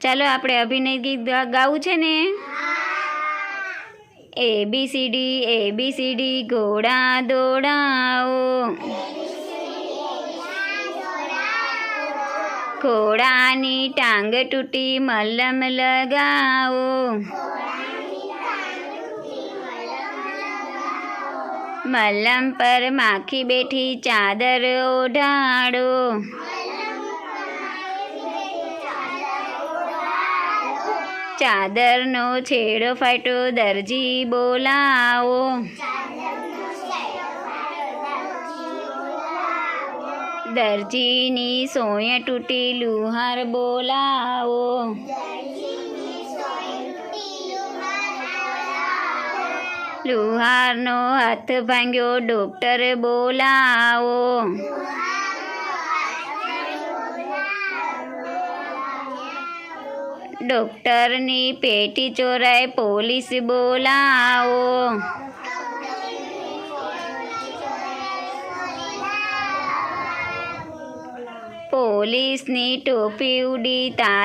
ચાલો આપણે અભિનય ગીત ગાવું છે ને? A B C D A B C D ઘોડા દોડાઓ. ઘોડાની ટાંગ તૂટી મલમ લગાવો. મલમ પર માખી બેઠી ચાદર ઓઢાડો. ચાદરનો છેડો ફાટ્યો દરજી બોલાવો. દરજીની સોય તૂટી લુહાર બોલાવો. લુહારનો હાથ ભાંગ્યો, ડોક્ટર બોલાવો. ડોક્ટરની પેટી ચોરાય પોલીસ બોલાવો. પોલીસની ટોપી ઉડી તાર